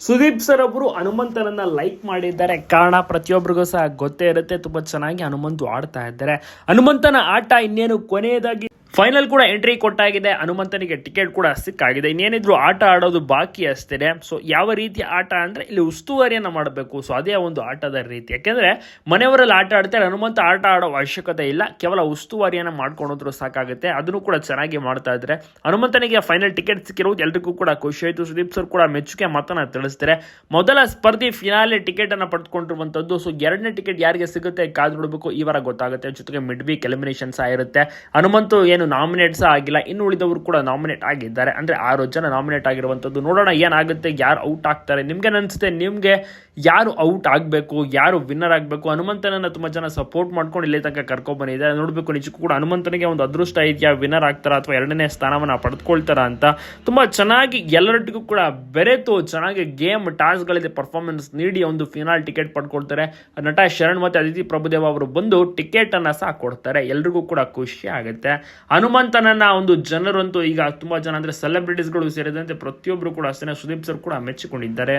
Sudeep sir ಒಬ್ರು ಹನುಮಂತನನ್ನ like ಮಾಡಿದ್ದಾರೆ. ಕಾರಣ ಪ್ರತಿಯೊಬ್ಬರಿಗೂ ಸಹ ಗೊತ್ತೇ ಇರುತ್ತೆ. ತುಂಬಾ ಚೆನ್ನಾಗಿ ಹನುಮಂತು ಆಡ್ತಾ ಇದ್ದಾರೆ. ಹನುಮಂತನ ಆಟ ಇನ್ನೇನು ಕೊನೆಯದಾಗಿ ಫೈನಲ್ ಕೂಡ ಎಂಟ್ರಿ ಕೊಟ್ಟಾಗಿದೆ. ಹನುಮಂತನಿಗೆ ಟಿಕೆಟ್ ಕೂಡ ಸಿಕ್ಕಾಗಿದೆ. ಇನ್ನೇನಿದ್ರು ಆಟ ಆಡೋದು ಬಾಕಿ ಅಷ್ಟೇ ಸೊ ಯಾವ ರೀತಿಯ ಆಟ ಅಂದ್ರೆ ಇಲ್ಲಿ ಉಸ್ತುವಾರಿಯನ್ನ ಮಾಡಬೇಕು. ಸೊ ಅದೇ ಒಂದು ಆಟದ ರೀತಿ. ಯಾಕೆಂದ್ರೆ ಮನೆಯವರಲ್ಲಿ ಆಟ ಆಡ್ತಾರೆ. ಹನುಮಂತ ಆಟ ಆಡೋ ಅವಶ್ಯಕತೆ ಇಲ್ಲ. ಕೇವಲ ಉಸ್ತುವಾರಿಯನ್ನ ಮಾಡ್ಕೊಂಡ್ರು ಸಾಕಾಗುತ್ತೆ. ಅದನ್ನು ಕೂಡ ಚೆನ್ನಾಗಿ ಮಾಡ್ತಾ ಇದ್ದಾರೆ. ಹನುಮಂತನಿಗೆ ಫೈನಲ್ ಟಿಕೆಟ್ ಸಿಕ್ಕಿರೋದು ಎಲ್ರಿಗೂ ಕೂಡ ಖುಷಿ ಆಯಿತು. ಸುದೀಪ್ ಸರ್ ಕೂಡ ಮೆಚ್ಚುಗೆ ಮಾತನ್ನ ತಿಳಿಸ್ತಾರೆ. ಮೊದಲ ಸ್ಪರ್ಧಿ ಫಿನಾಲೆ ಟಿಕೆಟ್ ಅನ್ನ ಪಡೆದುಕೊಂಡಿರುವಂತದ್ದು ಸೊ ಎರಡನೇ ಟಿಕೆಟ್ ಯಾರಿಗೆ ಸಿಗುತ್ತೆ ಕಾದು ನೋಡಬೇಕು. ಈ ವಾರ ಗೊತ್ತಾಗುತ್ತೆ. ಜೊತೆಗೆ ಮಿಡ್ ವೀಕ್ ಎಲಿಮಿನೇಷನ್ ಸಹ ಇರುತ್ತೆ. ಹನುಮಂತು ಏನು ನಾಮಿನೇಟ್ ಸಹ ಆಗಿಲ್ಲ. ಇನ್ನು ಉಳಿದವರು ಕೂಡ ನಾಮಿನೇಟ್ ಆಗಿದ್ದಾರೆ. ಅಂದ್ರೆ ಆರು ಜನ ನಾಮಿನೇಟ್ ಆಗಿರುವಂತದ್ದು ನೋಡೋಣ ಏನಾಗುತ್ತೆ, ಯಾರು ಔಟ್ ಆಗ್ತಾರೆ. ನಿಮಗೆ ಅನ್ಸುತ್ತೆ ನಿಮ್ಗೆ ಯಾರು ಔಟ್ ಆಗಬೇಕು, ಯಾರು ವಿನ್ನರ್ ಆಗಬೇಕು? ಹನುಮಂತನನ್ನು ತುಂಬಾ ಜನ ಸಪೋರ್ಟ್ ಮಾಡ್ಕೊಂಡು ಇಲ್ಲೇ ತನಕ ಕರ್ಕೊಂಡ್ ಬಂದಿದೆ ನೋಡಬೇಕು, ನಿಜಕ್ಕೂ ಕೂಡ ಹನುಮಂತನಿಗೆ ಒಂದು ಅದೃಷ್ಟ ಇದೆಯಾ? ವಿನ್ನರ್ ಆಗ್ತಾರ ಅಥವಾ ಎರಡನೇ ಸ್ಥಾನವನ್ನ ಪಡೆದುಕೊಳ್ತಾರ ಅಂತ. ತುಂಬಾ ಚೆನ್ನಾಗಿ ಎಲ್ಲರೊಟ್ಟಿಗೂ ಕೂಡ ಬೆರೆತು ಚೆನ್ನಾಗಿ ಗೇಮ್ ಟಾಸ್ಕ್ಗಳಿದೆ ಪರ್ಫಾರ್ಮೆನ್ಸ್ ನೀಡಿ ಒಂದು ಫಿನಾಲ್ ಟಿಕೆಟ್ ಪಡ್ಕೊಳ್ತಾರೆ. ನಟ ಶರಣ್ ಮತ್ತೆ ಅದಿತಿ ಪ್ರಭುದೇವ ಅವರು ಬಂದು ಟಿಕೆಟ್ ಅನ್ನ ಸಹ ಕೊಡ್ತಾರೆ. ಎಲ್ರಿಗೂ ಕೂಡ ಖುಷಿ ಆಗುತ್ತೆ. ಹನುಮಂತನನ್ನ ಒಂದು ಜನರಂತೂ ಈಗ ತುಂಬಾ ಜನ ಅಂದ್ರೆ ಸೆಲೆಬ್ರಿಟೀಸ್ಗಳು ಸೇರಿದಂತೆ ಪ್ರತಿಯೊಬ್ಬರು ಕೂಡ ಅಷ್ಟೇ ಸುದೀಪ್ ಸರ್ ಕೂಡ ಮೆಚ್ಚಿಕೊಂಡಿದ್ದಾರೆ.